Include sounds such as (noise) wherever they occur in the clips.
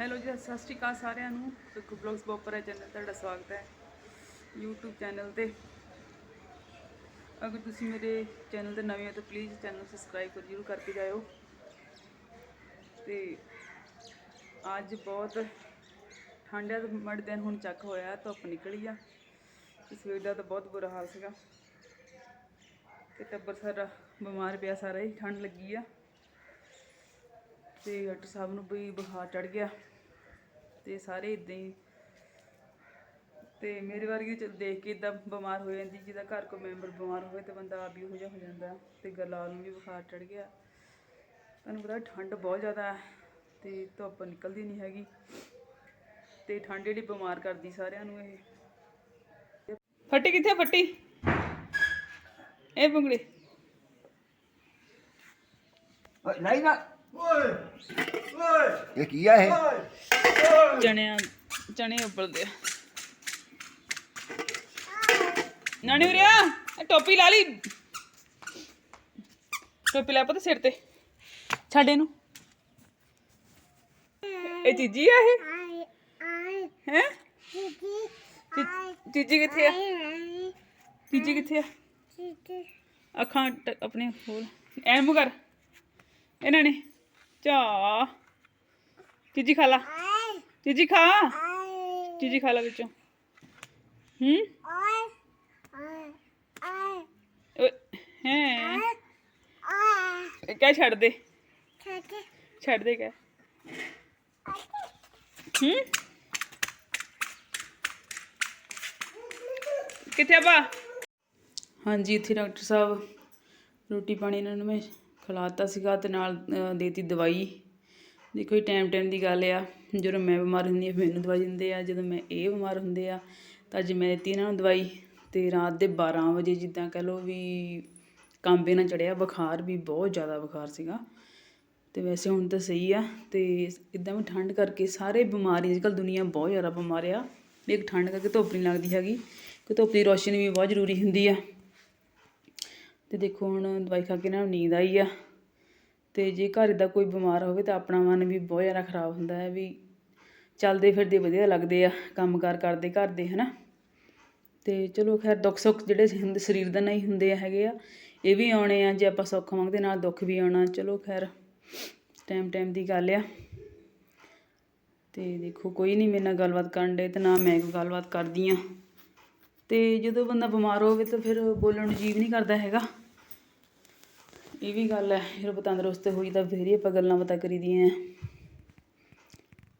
Hello ਜੀ, ਸਤਿ ਸ਼੍ਰੀ ਅਕਾਲ ਸਾਰਿਆਂ ਨੂੰ। ਸੁੱਖ ਬਲੌਗਸ ਬੋਪਰਾ ਚੈਨਲ ਤੁਹਾਡਾ ਸਵਾਗਤ ਹੈ YouTube ਚੈਨਲ ਤੇ। ਅਗਰ ਤੁਸੀਂ ਮੇਰੇ ਚੈਨਲ ਤੇ ਨਵੇਂ ਹੋ ਤਾਂ ਪਲੀਜ਼ ਚੈਨਲ ਸਬਸਕ੍ਰਾਈਬ ਕਰ ਜਰੂਰ ਕਰਕੇ ਜਾਇਓ। ਤੇ ਅੱਜ ਬਹੁਤ ਠੰਡਾ ਦਾ ਮੜ ਦਿਨ ਹੁਣ ਚੱਕ ਹੋਇਆ, ਧੁੱਪ ਨਿਕਲੀ ਆ। ਤੇ ਸਵੇਰ ਦਾ ਤਾਂ ਬਹੁਤ ਬੁਰਾ ਹਾਲ ਸੀਗਾ। ਤੇ ਟੱਬਰ ਸਾਰਾ ਬਿਮਾਰ ਪਿਆ ਸਾਰਾ ਹੀ, ਠੰਡ ਲੱਗੀ ਆ। ਤੇ ਡਾਕਟਰ ਸਾਹਿਬ ਨੂੰ ਵੀ ਬੁਖਾਰ ਚੜ ਗਿਆ ਤੇ ਸਾਰੇ ਇਦਾਂ ਹੀ। ਤੇ ਮੇਰੇ ਵਰਗੀ ਚ ਦੇਖ ਕੇ ਇਦਾਂ ਬਿਮਾਰ ਹੋ ਜਾਂਦੀ, ਜਿਹਦਾ ਘਰ ਕੋਈ ਮੈਂਬਰ ਬਿਮਾਰ ਹੋਵੇ ਤੇ ਬੰਦਾ ਆਪ ਹੀ ਹੋ ਜਾ ਹੋ ਜਾਂਦਾ ਤੇ ਗਲਾਲ ਨੂੰ ਵੀ ਬੁਖਾਰ ਚੜ ਗਿਆ। ਤੁਹਾਨੂੰ ਪਤਾ ਠੰਡ ਬਹੁਤ ਜ਼ਿਆਦਾ ਹੈ ਤੇ ਧੁੱਪ ਨਿਕਲਦੀ ਨਹੀਂ ਹੈਗੀ ਤੇ ਠੰਡ ਜਿਹੜੀ ਬਿਮਾਰ ਕਰਦੀ ਸਾਰਿਆਂ ਨੂੰ ਇਹ। ਫੱਟੀ ਕਿੱਥੇ ਫੱਟੀ? ਇਹ ਬੰਗੜੀ ਨਹੀਂ ਨਾ। ਇਹ ਕੀ ਆ ਇਹ? ਚਣਿਆਂ ਚਣੇ ਉੱਬਲਦੇ ਆ ਨਾਨੀ ਉਰਿਆ ਇਹ ਟੋਪੀ ਲਾ ਲਈ। ਟੋਪੀ ਲਾ ਪਤਾ ਸਿਰ ਤੇ। ਛੱਡ ਇਹਨੂੰ। ਇਹ ਚੀਜੀ ਆ ਇਹ? ਹੈ? ਚੀਜੀ ਕਿੱਥੇ ਆ? ਚੀਜੀ ਕਿੱਥੇ ਆ? ਅੱਖਾਂ ਟ- ਆਪਣੇ ਹੋਰ ਐਨ ਮੂੰਹ ਕਰ। ਇਹਨਾਂ ਨੇ ਚਾ ਚੀਜੀ ਖਾ ਲਾ। ਚੀਜੀ ਖਾ। ਚੀਜੀ ਖਾ ਲਾ ਵਿੱਚੋਂ। ਹੂੰ? ਹੈ। ਕਹਿ ਛੱਡ ਦੇ। ਛੱਡ ਦੇ। ਕਹਿ। ਹੂੰ? ਕਿੱਥੇ ਆ ਬਾ ਹਾਂਜੀ ਇੱਥੇ ਡਾਕਟਰ ਸਾਹਿਬ। ਰੋਟੀ ਪਾਣੀ ਇਹਨਾਂ ਨੂੰ ਮੈਂ ਖਿਲਾਤਾ ਸੀਗਾ ਤੇ ਨਾਲ ਦੇਤੀ ਦਵਾਈ। ਦੇਖੋ ਇਹ ਟਾਈਮ ਟਾਈਮ ਦੀ ਗੱਲ ਆ। ਜਦੋਂ ਮੈਂ ਬਿਮਾਰ ਹੁੰਦੀ ਹਾਂ, ਮੈਨੂੰ ਦਵਾਈ ਦਿੰਦੇ ਆ। ਜਦੋਂ ਮੈਂ ਇਹ ਬਿਮਾਰ ਹੁੰਦੇ ਆ, ਤਾਂ ਅੱਜ ਮੈਂ ਦਿੱਤੀ ਇਹਨਾਂ ਨੂੰ ਦਵਾਈ। ਤੇ ਰਾਤ ਦੇ 12 ਵਜੇ ਜਿੱਦਾਂ ਕਹਿ ਲਓ ਵੀ ਕਾਂਬੇ ਨਾਲ ਚੜਿਆ, ਬੁਖਾਰ ਵੀ ਬਹੁਤ ਜ਼ਿਆਦਾ ਬੁਖਾਰ ਸੀਗਾ। ਤੇ ਵੈਸੇ ਹੁਣ ਤਾਂ ਸਹੀ ਆ ਤੇ ਇਦਾਂ ਵੀ ਠੰਡ ਕਰਕੇ ਸਾਰੇ ਬਿਮਾਰੀ, ਅੱਜ ਅੱਜਕੱਲ ਦੁਨੀਆ ਬਹੁਤ ਜ਼ਿਆਦਾ ਬਿਮਾਰ ਆ। ਇੱਕ ਠੰਡ ਕਰਕੇ ਧੁੱਪ ਨਹੀਂ ਲੱਗਦੀ ਹੈਗੀ। ਕਿ ਧੁੱਪ ਦੀ ਰੋਸ਼ਨੀ ਵੀ ਬਹੁਤ ਜ਼ਰੂਰੀ ਹੁੰਦੀ ਆ। ਅਤੇ ਦੇਖੋ ਹੁਣ ਦਵਾਈ ਖਾ ਕੇ ਇਹਨਾਂ ਨੂੰ ਨੀਂਦ ਆਈ ਆ। ਅਤੇ ਜੇ ਘਰ ਦਾ ਕੋਈ ਬਿਮਾਰ ਹੋਵੇ ਤਾਂ ਆਪਣਾ ਮਨ ਵੀ ਬਹੁਤ ਜ਼ਿਆਦਾ ਖਰਾਬ ਹੁੰਦਾ ਹੈ ਵੀ ਚੱਲਦੇ ਫਿਰਦੇ ਵਧੀਆ ਲੱਗਦੇ ਆ, ਕੰਮਕਾਰ ਕਰਦੇ ਘਰ ਦੇ ਹੈ ਨਾ ਅਤੇ ਚਲੋ ਖੈਰ ਦੁੱਖ ਸੁੱਖ ਜਿਹੜੇ ਹੁੰਦੇ, ਸਰੀਰ ਦਾ ਨਹੀਂ ਹੁੰਦੇ ਆ ਹੈਗੇ ਆ, ਇਹ ਵੀ ਆਉਣੇ ਆ, ਜੇ ਆਪਾਂ ਸੁੱਖ ਮੰਗਦੇ ਨਾਲ ਦੁੱਖ ਵੀ ਆਉਣਾ, ਚਲੋ ਖੈਰ ਟਾਈਮ ਟਾਈਮ ਦੀ ਗੱਲ ਆ। ਤੇ ਦੇਖੋ ਕੋਈ ਨਹੀਂ ਮੇਰੇ ਨਾਲ ਗੱਲਬਾਤ ਕਰਨ ਦੇ ਤੇ ਨਾ ਮੈਂ ਕੋਈ ਗੱਲਬਾਤ ਕਰਦੀ ਆ। ਤੇ ਜਦੋਂ ਬੰਦਾ ਬਿਮਾਰ ਹੋਵੇ ਤਾਂ ਫਿਰ ਬੋਲਣ ਨੂੰ ਜੀਵ ਨਹੀਂ ਕਰਦਾ ਹੈਗਾ। ਇਹ ਵੀ ਗੱਲ ਹੈ ਜਦੋਂ ਤੰਦਰੁਸਤ ਹੋਈ ਤਾਂ ਫਿਰ ਹੀ ਆਪਾਂ ਗੱਲਾਂ ਬਾਤਾਂ ਕਰੀਦੀਆਂ।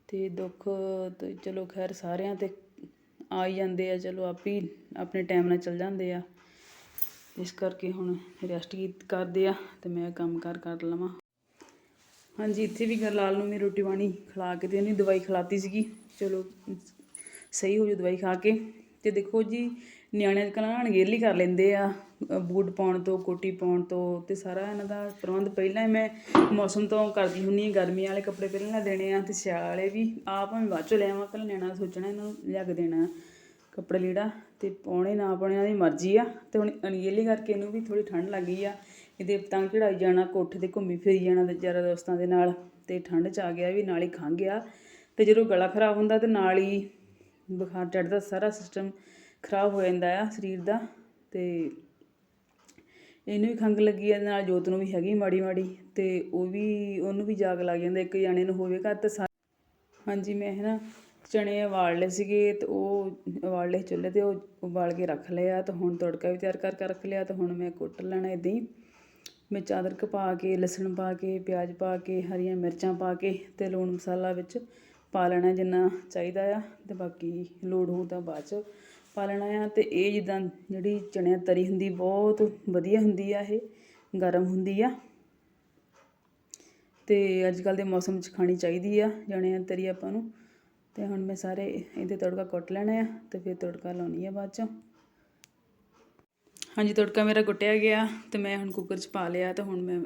ਤੇ ਦੁੱਖ ਤੇ ਚਲੋ ਖੈਰ ਸਾਰਿਆਂ ਤੇ ਆ ਹੀ ਜਾਂਦੇ ਆ, ਚਲੋ ਆਪ ਹੀ ਆਪਣੇ ਟਾਈਮ ਨਾਲ ਚੱਲ ਜਾਂਦੇ ਆ। ਇਸ ਕਰਕੇ ਹੁਣ ਰੈਸਟ ਕਰਦੇ ਆ ਤੇ ਮੈਂ ਕੰਮ ਕਾਰ ਕਰ ਲਵਾਂ। ਹਾਂਜੀ, ਇੱਥੇ ਵੀ ਗਰਲਾਲ ਨੂੰ ਮੈਂ ਰੋਟੀ ਪਾਣੀ ਖਿਲਾ ਕੇ ਤੇ ਇਹਨੇ ਦਵਾਈ ਖਿਲਾਤੀ ਸੀਗੀ। ਚਲੋ, ਸਹੀ ਹੋ ਜੂ ਦਵਾਈ ਖਾ ਕੇ। ਤੇ ਦੇਖੋ ਜੀ, ਨਿਆਣੇ ਅੱਜ ਕੱਲ੍ਹ ਅਣਗਹਿਲੀ ਕਰ ਲੈਂਦੇ ਆ, ਬੂਟ ਪਾਉਣ ਤੋਂ, ਕੋਟੀ ਪਾਉਣ ਤੋਂ ਤੇ ਸਾਰਾ ਇਹਨਾਂ ਦਾ ਪ੍ਰਬੰਧ ਪਹਿਲਾਂ ਹੀ ਮੈਂ ਮੌਸਮ ਤੋਂ ਕਰਦੀ ਹੁੰਨੀ ਹਾਂ ਗਰਮੀ ਵਾਲੇ ਕੱਪੜੇ ਪਹਿਲਾਂ ਦੇਣੇ ਆ ਤੇ ਸਿਆਲ ਵਾਲੇ ਵੀ ਆਪ ਭਾਵੇਂ ਬਾਅਦ ਚੋਂ ਲਿਆਵਾਂ ਪਹਿਲਾਂ ਨਿਆਣਾ ਦਾ ਸੋਚਣਾ ਇਹਨਾਂ ਨੂੰ ਲਿਆ ਕੇ ਦੇਣਾ ਕੱਪੜੇ ਲੀੜਾ ਤੇ ਪਾਉਣੇ ਨਾ ਪਾਉਣੇ ਇਹਨਾਂ ਦੀ ਮਰਜ਼ੀ ਆ ਤੇ ਹੁਣ ਅਣਗੇਲੀ ਕਰਕੇ ਇਹਨੂੰ ਵੀ ਥੋੜੀ ਠੰਡ ਲੱਗ ਗਈ ਆ, ਇਹਦੇ ਪਤੰਗ ਚੜਾਈ ਜਾਣਾ, ਕੋਠੇ ਤੇ ਘੁੰਮੀ ਫਿਰੀ ਜਾਣਾ ਤੇ ਯਾਰਾਂ ਦੋਸਤਾਂ ਦੇ ਨਾਲ ਤੇ ਠੰਡ ਚ ਆ ਗਿਆ ਵੀ ਨਾਲ ਹੀ ਖੰਘ ਗਿਆ ਤੇ ਜਦੋਂ ਗਲਾ ਖਰਾਬ ਹੁੰਦਾ ਤੇ ਨਾਲ ਹੀ ਬੁਖਾਰ ਚੜਦਾ ਸਾਰਾ ਸਿਸਟਮ ਖਰਾਬ ਹੋ ਜਾਂਦਾ ਆ ਸਰੀਰ ਦਾ ਤੇ ਇਹਨੂੰ ਵੀ ਖੰਘ ਲੱਗੀ ਆ ਨਾਲ ਜੋਤ ਨੂੰ ਵੀ ਹੈਗੀ ਮਾੜੀ ਮਾੜੀ ਤੇ ਉਹ ਵੀ, ਉਹਨੂੰ ਵੀ ਜਾਗ ਲੱਗ ਜਾਂਦਾ, ਇੱਕ ਜਾਣੇ ਨੂੰ ਹੋਵੇ ਘਰ ਤਾਂ ਸਾ- ਹਾਂਜੀ, ਮੈਂ ਹੈ ਨਾ ਚਣੇ ਉਬਾਲ ਲਏ ਸੀਗੇ ਤੇ ਉਹ ਉਬਾਲ ਲਏ ਚੁੱਲ੍ਹੇ ਤੇ, ਉਹ ਉਬਾਲ ਕੇ ਰੱਖ ਲਿਆ ਆ ਤੇ ਹੁਣ ਤੜਕਾ ਵੀ ਤਿਆਰ ਕਰਕੇ ਰੱਖ ਲਿਆ ਤੇ ਹੁਣ ਮੈਂ ਕੁੱਟ ਲੈਣਾ ਇਦਾਂ ਹੀ। ਵਿੱਚ ਅਦਰਕ ਪਾ ਕੇ, ਲਸਣ ਪਾ ਕੇ, ਪਿਆਜ਼ ਪਾ ਕੇ, ਹਰੀਆਂ ਮਿਰਚਾਂ ਪਾ ਕੇ ਤੇ ਲੂਣ ਮਸਾਲਾ ਵਿੱਚ ਪਾ ਲੈਣਾ ਜਿੰਨਾ ਚਾਹੀਦਾ ਆ ਅਤੇ ਬਾਕੀ ਲੋੜ ਹੋਊ ਤਾਂ ਬਾਅਦ ਚ ਪਾ ਲੈਣਾ ਆ ਅਤੇ ਇਹ ਜਿੱਦਾਂ ਜਿਹੜੀ ਚਣਿਆਂ ਦੀ ਤਰੀ ਹੁੰਦੀ ਬਹੁਤ ਵਧੀਆ ਹੁੰਦੀ ਆ ਇਹ, ਗਰਮ ਹੁੰਦੀ ਆ। ਅਤੇ ਅੱਜ ਕੱਲ੍ਹ ਦੇ ਮੌਸਮ 'ਚ ਖਾਣੀ ਚਾਹੀਦੀ ਆ ਚਣਿਆਂ ਦੀ ਤਰੀ ਆਪਾਂ ਨੂੰ। ਅਤੇ ਹੁਣ ਮੈਂ ਸਾਰੇ ਇਹਦੇ ਤੜਕਾ ਕੁੱਟ ਲੈਣਾ ਆ ਅਤੇ ਫਿਰ ਤੜਕਾ ਲਾਉਣੀ ਆ ਬਾਅਦ ਚੋਂ। ਹਾਂਜੀ, ਤੜਕਾ ਮੇਰਾ ਕੁੱਟਿਆ ਗਿਆ ਤੇ ਮੈਂ ਹੁਣ ਕੁੱਕਰ 'ਚ ਪਾ ਲਿਆ ਤੇ ਹੁਣ ਮੈਂ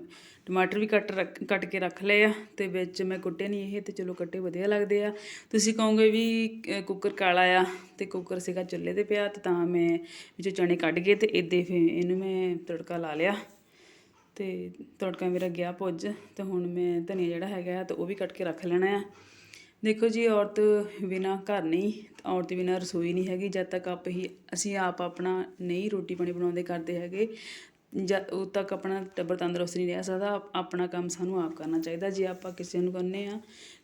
ਟਮਾਟਰ ਵੀ ਕੱਟ ਰੱਖ- ਕੱਟ ਕੇ ਰੱਖ ਲਏ ਆ ਤੇ ਵਿੱਚ ਮੈਂ ਕੁੱਟੇ ਨਹੀਂ ਇਹ ਤੇ ਚਲੋ ਕੱਟੇ ਵਧੀਆ ਲੱਗਦੇ ਆ। ਤੁਸੀਂ ਕਹੋਗੇ ਵੀ ਕੁੱਕਰ ਕਾਲਾ ਆ ਤੇ ਕੁੱਕਰ ਸੀਗਾ ਚੁੱਲ੍ਹੇ ਤੇ ਪਿਆ ਤੇ ਤਾਂ ਮੈਂ ਵਿੱਚੋਂ ਚਣੇ ਕੱਢ ਕੇ ਤੇ ਇੱਦੇ ਫੇ ਇਹਨੂੰ ਮੈਂ ਤੜਕਾ ਲਾ ਲਿਆ ਤੇ ਤੜਕਾ ਮੇਰਾ ਗਿਆ ਪੁੱਜ ਤੇ ਹੁਣ ਮੈਂ ਧਨੀਆ ਜਿਹੜਾ ਹੈਗਾ ਆ ਤੇ ਉਹ ਵੀ ਕੱਟ ਕੇ ਰੱਖ ਲੈਣਾ ਆ। ਦੇਖੋ ਜੀ, ਔਰਤ ਬਿਨਾ ਘਰ ਨਹੀਂ, ਔਰਤ ਬਿਨਾ ਰਸੋਈ ਨਹੀਂ ਹੈਗੀ। ਜਦ ਤੱਕ ਆਪ ਹੀ, ਅਸੀਂ ਆਪ ਆਪਣਾ ਨਹੀਂ ਰੋਟੀ ਪਾਣੀ ਬਣਾਉਂਦੇ, ਕਰਦੇ ਹੈਗੇ। ਜਦ ਉਦ ਤੱਕ ਆਪਣਾ ਟੱਬਰ ਤੰਦਰੁਸਤ ਨਹੀਂ ਰਹਿ ਸਕਦਾ। ਆਪਣਾ ਕੰਮ ਸਾਨੂੰ ਆਪ ਕਰਨਾ ਚਾਹੀਦਾ। ਜੇ ਆਪਾਂ ਕਿਸੇ ਨੂੰ ਕਹਿੰਦੇ ਆ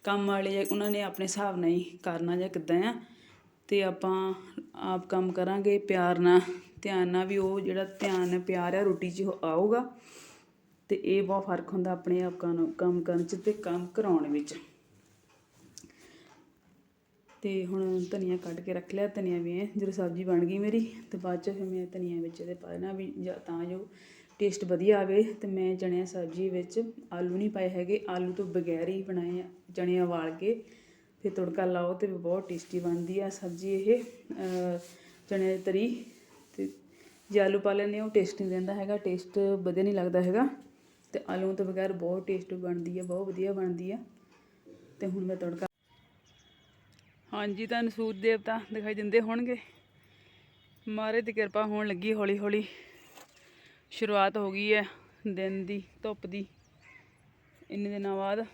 ਕੰਮ ਵਾਲੇ ਉਹਨਾਂ ਨੇ ਆਪਣੇ ਹਿਸਾਬ ਨਾਲ ਹੀ ਕਰਨਾ ਜਾਂ ਕਿੱਦਾਂ ਆ, ਤੇ ਆਪਾਂ ਆਪ ਕੰਮ ਕਰਾਂਗੇ। ਪਿਆਰ ਨਾਲ, ਧਿਆਨ ਨਾਲ ਵੀ ਉਹ ਜਿਹੜਾ ਧਿਆਨ ਪਿਆਰ ਆ ਰੋਟੀ 'ਚ ਉਹ ਆਊਗਾ। ਤੇ ਇਹ ਬਹੁਤ ਫ਼ਰਕ ਹੁੰਦਾ ਆਪਣੇ ਆਪ ਕੰਮ ਕੰਮ ਕਰਨ 'ਚ ਤੇ ਕੰਮ ਕਰਾਉਣ ਵਿੱਚ। ਤੇ ਹੁਣ ਧਨੀਆ ਕੱਢ ਕੇ ਰੱਖ ਲਿਆ ਧਨੀਆ ਵੀ ਹੈ ਜਦੋਂ ਸਬਜ਼ੀ ਬਣ ਗਈ ਮੇਰੀ ਤੇ ਬਾਅਦ ਚ ਫਿਰ ਮੈਂ ਧਨੀਆ ਵਿੱਚ ਇਹਦੇ ਪਾ ਦੇਣਾ ਵੀ ਜਾਂ ਤਾਂ ਜੋ ਟੇਸਟ ਵਧੀਆ ਆਵੇ ਤੇ ਮੈਂ ਚਣਿਆ ਸਬਜ਼ੀ ਵਿੱਚ ਆਲੂ ਨਹੀਂ ਪਾਏ ਹੈਗੇ ਆਲੂ ਤੋਂ ਬਗੈਰ ਹੀ ਬਣਾਏ ਆ ਚਣੇ ਉਬਾਲ ਕੇ ਫਿਰ ਤੜਕਾ ਲਾਓ ਤੇ ਬਹੁਤ ਟੇਸਟੀ ਬਣਦੀ ਆ ਸਬਜ਼ੀ ਇਹ ਅਹ, ਚਣੇ ਦੀ ਤਰੀ ਤੇ ਜੇ ਆਲੂ ਪਾ ਲੈਂਦੇ ਹਾਂ ਉਹ ਟੇਸਟ ਨਹੀਂ ਦਿੰਦਾ ਹੈਗਾ ਟੇਸਟ ਵਧੀਆ ਨਹੀਂ ਲੱਗਦਾ ਹੈਗਾ ਤੇ ਆਲੂ ਤੋਂ ਬਗੈਰ ਬਹੁਤ ਟੇਸਟ ਬਣਦੀ ਆ ਬਹੁਤ ਵਧੀਆ ਬਣਦੀ ਆ ਤੇ ਹੁਣ ਮੈਂ ਤੜਕਾ ਹਾਂਜੀ, ਤੁਹਾਨੂੰ ਸੂਰਜ ਦੇਵਤਾ ਦਿਖਾਈ ਦਿੰਦੇ ਹੋਣਗੇ। ਮਹਾਰਾਜ ਦੀ ਕਿਰਪਾ ਹੋਣ ਲੱਗੀ ਹੌਲੀ ਹੌਲੀ ਸ਼ੁਰੂਆਤ ਹੋ ਗਈ ਹੈ, ਦਿਨ ਦੀ, ਧੁੱਪ ਦੀ, ਇੰਨੇ ਦਿਨਾਂ ਬਾਅਦ।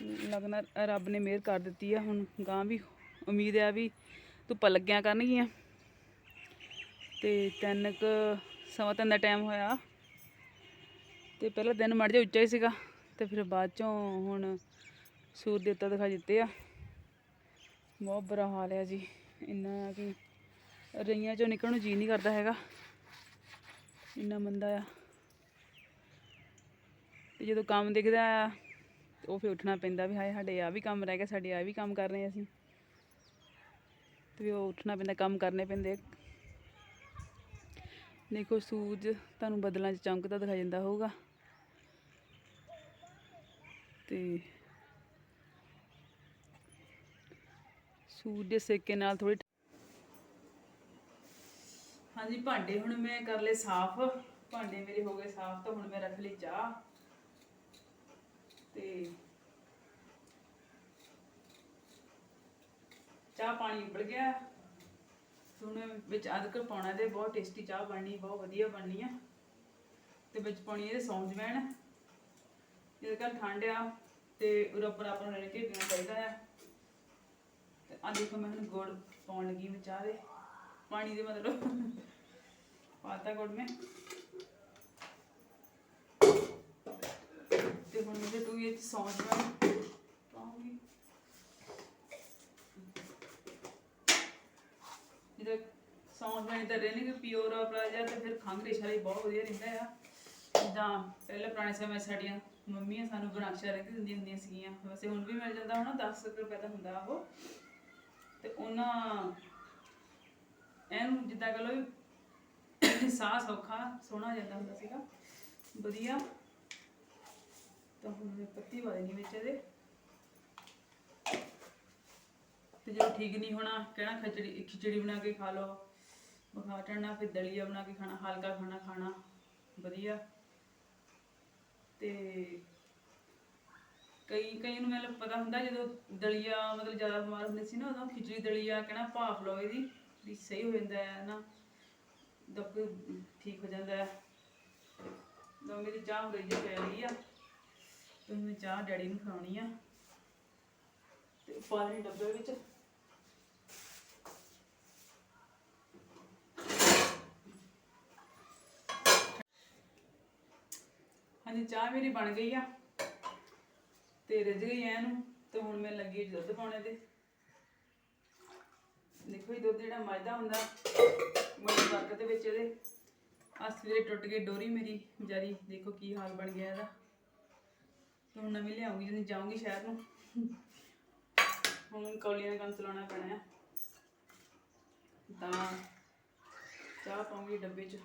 ਲੱਗਣਾ ਰੱਬ ਨੇ ਮਿਹਰ ਕਰ ਦਿੱਤੀ ਆ, ਹੁਣ ਗਾਂ ਵੀ ਉਮੀਦ ਆ ਵੀ ਧੁੱਪਾਂ ਲੱਗਿਆ ਕਰਨਗੀਆਂ। ਤੇ ਤਿੰਨ ਕੁ ਸਵਾ ਤਿੰਨ ਦਾ ਟਾਈਮ ਹੋਇਆ। ਤੇ ਪਹਿਲਾਂ ਦਿਨ ਮੜ ਜਾ ਉੱਚਾ ਹੀ ਸੀਗਾ, ਤੇ ਫਿਰ ਬਾਅਦ ਚੋਂ ਹੁਣ ਸੂਰ ਦੇਵਤਾ ਦਿਖਾਈ ਦਿੱਤੇ ਆ। ਬਹੁਤ ਬੁਰਾ ਹਾਲ ਹੈ ਜੀ। ਇੰਨਾ ਕਿ ਰਈਆਂ ਚੋਂ ਨਿਕਲਣ ਨੂੰ ਜੀ ਨਹੀਂ ਕਰਦਾ ਹੈਗਾ। ਇੰਨਾ ਮੰਦਾ ਆ। ਤੇ ਜਦੋਂ ਕੰਮ ਦਿਖਦਾ ਆ ਉਹ ਫਿਰ ਉੱਠਣਾ ਪੈਂਦਾ ਵੀ ਹਾਏ, ਸਾਡੇ ਆ ਵੀ ਕੰਮ ਰਹਿ ਗਿਆ, ਸਾਡੇ ਆ ਵੀ ਕੰਮ ਕਰ ਰਹੇ ਅਸੀਂ। ਤੇ ਵੀ ਉਹ ਉੱਠਣਾ ਪੈਂਦਾ, ਕੰਮ ਕਰਨੇ ਪੈਂਦੇ। ਦੇਖੋ ਸੂਰਜ ਤੁਹਾਨੂੰ ਬਦਲਾਂ 'ਚ ਚਮਕਦਾ ਦਿਖਾਈ ਦਿੰਦਾ ਹੋਊਗਾ। ਤੇ ਸੂਰਜ ਦੇ ਸੇਕੇ ਨਾਲ ਥੋੜੀ ਹਾਂਜੀ, ਭਾਂਡੇ ਹੁਣ ਮੈਂ ਕਰ ਲਏ ਸਾਫ਼। ਭਾਂਡੇ ਮੇਰੇ ਹੋ ਗਏ ਸਾਫ਼, ਤਾਂ ਹੁਣ ਮੈਂ ਰੱਖ ਲਈ ਚਾਹ। ਤੇ ਚਾਹ ਪਾਣੀ ਉਬਲ ਗਿਆ। ਹੁਣ ਵਿੱਚ ਅਦਰਕ ਪਾਉਣਾ ਤੇ ਬਹੁਤ ਟੇਸਟੀ ਚਾਹ ਬਣਨੀ, ਬਹੁਤ ਵਧੀਆ ਬਣਨੀ ਆ। ਤੇ ਵਿੱਚ ਪਾਉਣੀ ਇਹਦੇ ਸੌਂਜ ਵੈਣ ਇਹਦੇ ਕੱਲ ਠੰਡ ਆ ਤੇ ਉੱਪਰ ਆਪਾਂ ਨੂੰ ਰਹਿ ਕੇ ਪੀਣਾ ਚਾਹੀਦਾ ਆ। ਤੇ ਆ ਦੇਖੋ ਮੈਂ ਹੁਣ ਗੁੜ ਪਾਉਣ ਲੱਗੀ ਮੈਂ ਚਾਹ ਦੇ। ਪਾਣੀ ਦੇ ਮਤਲਬ। ਪਾਤਾ ਗੁੜ ਮੈਂ। ਤੇ ਹੁਣ ਮੇਰੇ ਤੂੰ ਇਹ ਸੌਂਜ ਮੈਂ ਪਾਉਂਗੀ। ਇਹਦਾ ਸੌਂਜ ਮੈਂ ਤਾਂ ਰਹਿਣੀ ਕਿ ਪਿਓਰ ਆਪਣਾ ਜਾਂ ਤੇ ਫਿਰ ਖੰਘ ਰੇਸ਼ਾ ਲਈ ਬਹੁਤ ਵਧੀਆ ਰਹਿੰਦਾ ਆ। ਜਿੱਦਾਂ ਪਹਿਲੇ ਪੁਰਾਣੇ ਸਮੇਂ ਸਾਡੀਆਂ ਮੰਮੀਆਂ ਸਾਨੂੰ ਬਨਾਕਸ਼ਾ ਰਹਿ ਕੇ ਦਿੰਦੀਆਂ ਹੁੰਦੀਆਂ ਸੀਗੀਆਂ। ਵੈਸੇ ਹੁਣ ਵੀ ਮਿਲ ਜਾਂਦਾ ਹੋਣਾ 10 ਰੁਪਏ ਦਾ ਹੁੰਦਾ ਉਹ। ਤੇ ਉਹਨਾਂ ਐਨ ਜਿੱਦਾਂ ਕਹ ਲਓ ਵੀ ਸਾਹ ਸੌਖਾ, ਸੋਹਣਾ ਜਾਂਦਾ ਹੁੰਦਾ ਸੀਗਾ। ਵਧੀਆ। ਤਾਂ ਹੁਣ ਪੱਤੀ ਪਾ ਦੇਣੀ ਵਿੱਚ ਇਹਦੇ। ਤੇ ਜਦੋਂ ਠੀਕ ਨਹੀਂ ਹੋਣਾ, ਕਹਿਣਾ ਖਿਚੜੀ ਖਿਚੜੀ ਬਣਾ ਕੇ ਖਾ ਲਓ। ਬੁਖਾਰ ਚੜਨਾ ਫਿਰ ਦਲੀਆ ਬਣਾ ਕੇ ਖਾਣਾ, ਹਲਕਾ ਖਾਣਾ ਖਾਣਾ। ਵਧੀਆ। ਤੇ ਕਈ ਕਈ ਨੂੰ ਮੈਨੂੰ ਪਤਾ ਹੁੰਦਾ ਜਦੋਂ ਦਲੀਆ ਮਤਲਬ ਜ਼ਿਆਦਾ ਬਿਮਾਰ ਹੁੰਦੇ ਸੀ ਨਾ, ਉਦੋਂ ਖਿਚੜੀ ਦਲੀਆ ਕਹਿਣਾ ਭਾਫ ਲਓ ਇਹਦੀ, ਵੀ ਸਹੀ ਹੋ ਜਾਂਦਾ ਹੈ ਨਾ, ਦੱਬ ਠੀਕ ਹੋ ਜਾਂਦਾ ਹੈ। ਲੋ ਮੇਰੀ ਚਾਹ ਹੋ ਗਈ ਜੇ ਪੈ ਗਈ ਆ। ਤੇ ਮੈਂ ਚਾਹ ਡੈਡੀ ਨੂੰ ਖਵਾਉਣੀ ਆ। ਤੇ ਪਾਣੀ ਡੱਬੇ ਵਿੱਚ। ਹਾਂਜੀ, ਚਾਹ ਮੇਰੀ ਬਣ ਗਈ ਆ। ਤੇ ਰਿੱਝ ਗਈ ਐ ਇਹਨੂੰ ਤੇ ਹੁਣ ਮੈਂ ਲੱਗੀ ਦੁੱਧ ਪਾਉਣੇ ਤੇ। ਦੇਖੋ ਇਹ ਦੁੱਧ ਜਿਹੜਾ ਮੱਝਦਾ ਹੁੰਦਾ ਬੜੀ ਬਰਕਤ ਦੇ ਵਿੱਚ ਇਹਦੇ। ਆ ਸਵੇਰੇ ਟੁੱਟ ਗਈ ਡੋਰੀ ਮੇਰੀ, ਵਿਚਾਰੀ, ਦੇਖੋ ਕੀ ਹਾਲ ਬਣ ਗਿਆ ਇਹਦਾ। ਤੇ ਹੁਣ ਨਵੀਂ ਲਿਆਉਂਗੀ, ਜਦੋਂ ਜਾਊਂਗੀ ਸ਼ਹਿਰ ਨੂੰ। ਹੁਣ ਕੌਲੀਆਂ ਦਾ ਕੰਮ ਚਲਾਉਣਾ ਪੈਣਾ ਹੈ ਤਾਂ ਚਾਹ ਪਾਉਂਗੀ ਡੱਬੇ 'ਚ।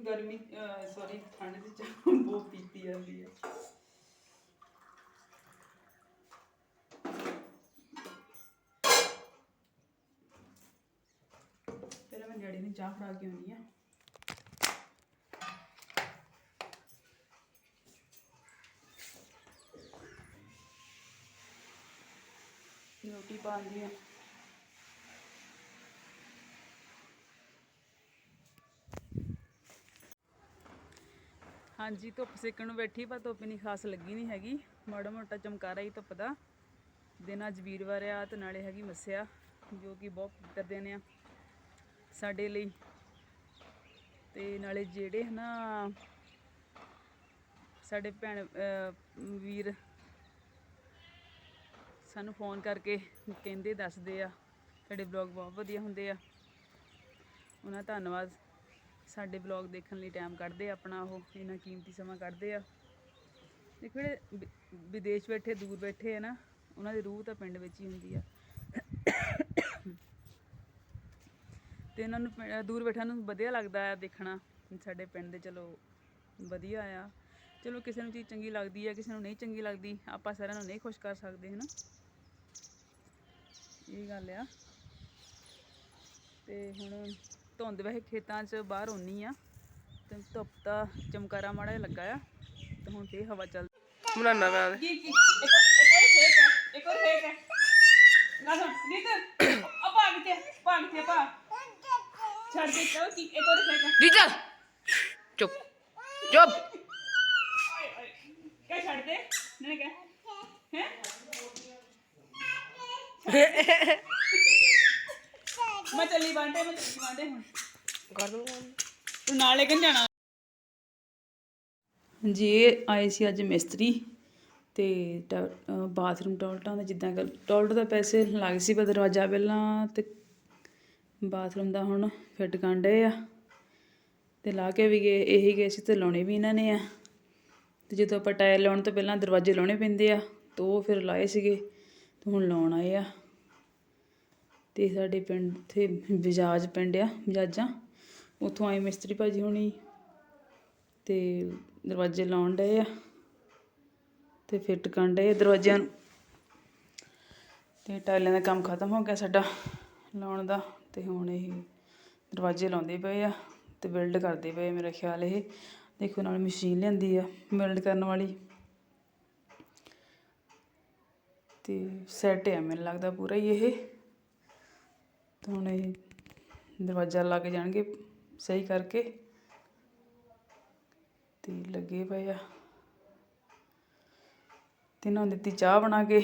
ਗਰਮੀ ਸੌਰੀ ਠੰਡ ਦੀ ਚਾਹ (laughs) ਬਹੁਤ ਪੀਤੀ ਜਾਂਦੀ ਹੈ। ਪਹਿਲਾਂ ਮੈਂ ਡੈਡੀ ਨੂੰ ਚਾਹ ਫੜਾ ਕੇ ਆਉਣੀ ਆ ਰੋਟੀ ਪਾਉਂਦੀ ਆ ਹਾਂਜੀ, ਧੁੱਪ ਸੇਕਣ ਨੂੰ ਬੈਠੀ, ਪਰ ਧੁੱਪ ਨਹੀਂ ਖਾਸ ਲੱਗੀ ਨਹੀਂ ਹੈਗੀ। ਮਾੜਾ ਮੋਟਾ ਚਮਕਾਰਾ ਹੀ ਧੁੱਪ ਦਾ। ਦਿਨ ਅੱਜ ਵੀਰਵਾਰ ਆ ਤੇ ਨਾਲੇ ਹੈਗੀ ਮੱਸਿਆ, ਜੋ ਕਿ ਬਹੁਤ ਪਵਿੱਤਰ ਦਿਨ ਆ ਸਾਡੇ ਲਈ। ਤੇ ਨਾਲੇ ਜਿਹੜੇ ਹਨਾ ਸਾਡੇ ਭੈਣ ਵੀਰ ਸਾਨੂੰ ਫੋਨ ਕਰਕੇ ਕਹਿੰਦੇ ਦੱਸਦੇ ਆ। ਸਾਡੇ ਵਲੌਗ ਬਹੁਤ ਵਧੀਆ ਹੁੰਦੇ ਆ। ਉਹਨਾਂ ਧੰਨਵਾਦ। ਸਾਡੇ ਵਲੌਗ ਦੇਖਣ ਲਈ ਟਾਈਮ ਕੱਢਦੇ ਆ ਆਪਣਾ ਉਹ, ਇੰਨਾ ਕੀਮਤੀ ਸਮਾਂ ਕੱਢਦੇ ਆ। ਦੇਖੋ ਜਿਹੜੇ ਵਿ- ਵਿਦੇਸ਼ ਬੈਠੇ, ਦੂਰ ਬੈਠੇ ਆ ਨਾ, ਉਹਨਾਂ ਦੀ ਰੂਹ ਤਾਂ ਪਿੰਡ ਵਿੱਚ ਹੀ ਹੁੰਦੀ ਆ। ਤੇ ਇਹਨਾਂ ਨੂੰ ਪਿੰ- ਦੂਰ ਬੈਠਿਆਂ ਨੂੰ ਵਧੀਆ ਲੱਗਦਾ ਆ ਦੇਖਣਾ, ਸਾਡੇ ਪਿੰਡ ਦੇ ਚਲੋ ਵਧੀਆ ਆ। ਚਲੋ ਕਿਸੇ ਨੂੰ ਚੀਜ਼ ਚੰਗੀ ਲੱਗਦੀ ਆ, ਕਿਸੇ ਨੂੰ ਨਹੀਂ ਚੰਗੀ ਲੱਗਦੀ, ਆਪਾਂ ਸਾਰਿਆਂ ਨੂੰ ਨਹੀਂ ਖੁਸ਼ ਕਰ ਸਕਦੇ, ਹਨਾ? ਇਹ ਗੱਲ ਆ। ਤੇ ਹੁਣ ਧੁੰਦ ਵੈਸੇ ਖੇਤਾਂ 'ਚ ਬਾਹਰ ਹੁੰਨੀ ਆ ਤੇ ਧੁੱਪ ਦਾ ਚਮਕਾਰਾ ਮਾੜਾ ਜਿਹਾ ਲੱਗਾ ਆ ਤੇ ਹੁਣ ਫੇਰ ਹਵਾ ਚੱਲ ਬਣਾਉਣਾ ਮੈਂ ਕੀ ਕੀ ਇੱਕ ਇੱਕ ਹੋਰ ਫੇਕ ਹੈ ਇੱਕ ਹੋਰ ਫੇਕ ਹੈ ਨਾ ਸੁਣ ਨੀਤ ਆ ਭਾਗ ਤੇ ਭਾਗ ਤੇ ਭਾ ਛੱਡ ਦੇ ਚਲ ਕੀ ਇੱਕ ਹੋਰ ਫੇਕ ਹੈ ਦੀ ਚੱਲ। ਚੁੱਪ। ਚੁੱਪ। ਕਿਆ ਛੱਡ ਦੇ? ਨਾ ਕਿਆ? ਹੈ? (laughs) ਮੈਂ ਚੱਲੀ ਬਾਂਟੇ ਮੈਂ ਚੱਲੀ ਬਾਂਟੇ ਹੁਣ। ਕਰ ਦੂੰਗਾ। ਤੂੰ ਨਾਲ ਲੈ ਕੇ ਨੀ ਜਾਣਾ? ਜੀ ਇਹ ਆਏ ਸੀ ਅੱਜ ਮਿਸਤਰੀ ਤੇ ਬਾਥਰੂਮ ਟੋਇਲਟਾਂ ਦਾ ਜਿੱਦਾਂ ਕਿ ਟੋਇਲਟ ਦਾ ਪੈਸੇ ਲੱਗ ਸੀ ਪਰ ਦਰਵਾਜ਼ਾ ਪਹਿਲਾਂ ਤੇ ਬਾਥਰੂਮ ਦਾ ਹੁਣ ਫਿੱਟ ਡਏ ਆ। ਤੇ ਲਾ ਕੇ ਵੀ ਗਏ ਇਹੀ ਗਏ ਸੀ ਤੇ ਲਾਉਣੇ ਵੀ ਇਹਨਾਂ ਨੇ ਆ। ਤੇ ਜਦੋਂ ਆਪਾਂ ਟਾਇਰ ਲਾਉਣ ਤੋਂ ਪਹਿਲਾਂ ਦਰਵਾਜ਼ੇ ਲਾਉਣੇ ਪੈਂਦੇ ਆ ਤੇ ਉਹ ਫਿਰ ਲਾਏ ਸੀਗੇ ਤੇ ਹੁਣ ਲਾਉਣ ਆਏ ਆ। ਅਤੇ ਸਾਡੇ ਪਿੰਡ ਇੱਥੇ ਬਜਾਜ ਪਿੰਡ ਆ, ਬਜਾਜਾਂ। ਉੱਥੋਂ ਆਏ ਮਿਸਤਰੀ ਭਾਅ ਜੀ ਹੋਣੀ ਅਤੇ ਦਰਵਾਜ਼ੇ ਲਾਉਣ ਡਏ ਆ ਅਤੇ ਫਿੱਟ ਕਰਨ ਡਏ ਆ ਦਰਵਾਜ਼ਿਆਂ ਨੂੰ। ਅਤੇ ਟਾਇਲਾਂ ਦਾ ਕੰਮ ਖਤਮ ਹੋ ਗਿਆ ਸਾਡਾ ਲਾਉਣ ਦਾ ਅਤੇ ਹੁਣ ਇਹ ਦਰਵਾਜ਼ੇ ਲਾਉਂਦੇ ਪਏ ਆ ਅਤੇ ਬਿਲਡ ਕਰਦੇ ਪਏ ਮੇਰਾ ਖਿਆਲ ਇਹ। ਦੇਖੋ ਨਾਲ ਮਸ਼ੀਨ ਲਿਆਂਦੀ ਆ ਬਿਲਡ ਕਰਨ ਵਾਲੀ। ਤੇ ਸੈੱਟ ਆ ਮੈਨੂੰ ਲੱਗਦਾ ਪੂਰਾ ਹੀ ਇਹ। ਤਾਂ ਹੁਣ ਇਹ ਦਰਵਾਜ਼ਾ ਲੱਗ ਜਾਣਗੇ ਸਹੀ ਕਰਕੇ। ਤੇ ਲੱਗੇ ਪਏ ਆ। ਤੇ ਨਾ ਦਿੱਤੀ ਚਾਹ ਬਣਾ ਕੇ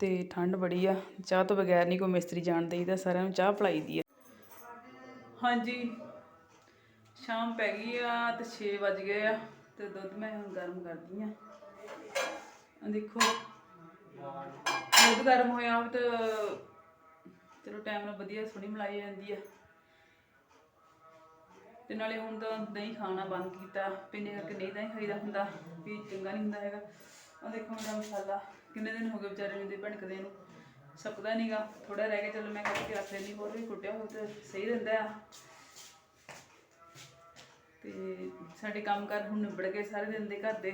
ਤੇ ਠੰਡ ਬੜੀ ਆ। ਚਾਹ ਤੋਂ ਬਗੈਰ ਨਹੀਂ ਕੋਈ ਮਿਸਤਰੀ ਜਾਣ ਦੇਈਦਾ, ਸਾਰਿਆਂ ਨੂੰ ਚਾਹ ਪਿਲਾਈ ਦੀ ਆ। ਹਾਂਜੀ, ਸ਼ਾਮ ਪੈ ਗਈ ਆ ਤੇ 6 ਵੱਜ ਗਏ ਆ ਤੇ ਦੁੱਧ ਮੈਂ ਹੁਣ ਗਰਮ ਕਰਦੀ ਆ। ਆ ਦੇਖੋ, ਦੁੱਧ ਗਰਮ ਹੋਇਆ ਹੋਵੇ ਚਲੋ ਟਾਈਮ ਨਾਲ ਵਧੀਆ ਸੋਹਣੀ ਮਲਾਈ ਜਾਂਦੀ ਆ। ਤੇ ਨਾਲੇ ਹੁਣ ਤਾਂ ਦਹੀਂ ਖਾਣਾ ਬੰਦ ਕੀਤਾ ਪਿੰਨੇ ਕਰਕੇ ਨਹੀਂ ਦਹੀਂ ਖਾਈਦਾ ਹੁੰਦਾ ਵੀ ਚੰਗਾ ਨਹੀਂ ਹੁੰਦਾ ਹੈਗਾ। ਆ ਦੇਖੋ ਮੇਰਾ ਮਸਾਲਾ ਕਿੰਨੇ ਦਿਨ ਹੋ ਗਏ ਵਿਚਾਰੇ ਨੂੰ ਦੇ ਭਣਕਦੇ ਨੂੰ। ਸਕਦਾ ਨਹੀਂਗਾ ਥੋੜਾ ਰਹਿ ਗਿਆ ਚਲੋ ਮੈਂ ਕਰਕੇ ਰੱਖ ਲੈਣੀ ਹੋਰ ਵੀ ਕੁੱਟਿਆ ਹੋ ਤੇ ਸਹੀ ਰਹਿੰਦਾ ਆ। ਤੇ ਸਾਡੇ ਕੰਮ ਕਰ ਹੁਣ ਨਿਬੜ ਗਏ ਸਾਰੇ ਦਿਨ ਦੇ ਘਰ ਦੇ।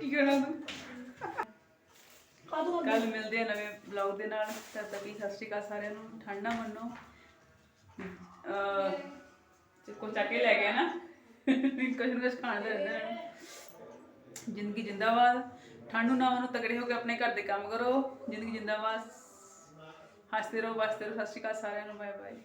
ਕੀ ਕਹਿਣਾ ਤੂੰ? ਕੱਲ ਮਿਲਦੇ ਆ ਨਵੇਂ ਬਲੌਗ ਦੇ ਨਾਲ। ਤਦ ਤੱਕ ਲਈ ਸਤਿ ਸ਼੍ਰੀ ਅਕਾਲ ਸਾਰਿਆਂ ਨੂੰ। ਠੰਡਾ ਮੰਨੋ। ਅ ਕੋ ਚੱਕ ਕੇ ਲੈ ਗਿਆ ਨਾ। ਕੁਛ ਨਾ ਕੁਛ ਖਾਣ ਦਾ ਰਹਿੰਦਾ ਇਹਨਾਂ ਜ਼ਿੰਦਗੀ ਜਿੰਦਾਬਾਦ। ਠੰਡ ਨੂੰ ਨਾ ਉਹਨੂੰ ਤਗੜੇ ਹੋ ਕੇ ਆਪਣੇ ਘਰ ਦੇ ਕੰਮ ਕਰੋ। ਜ਼ਿੰਦਗੀ ਜਿੰਦਾਬਾਦ। ਹੱਸਦੇ ਰਹੋ ਬਸਦੇ ਰਹੋ। ਸਤਿ ਸ਼੍ਰੀ ਅਕਾਲ ਸਾਰਿਆਂ ਨੂੰ। Bye bye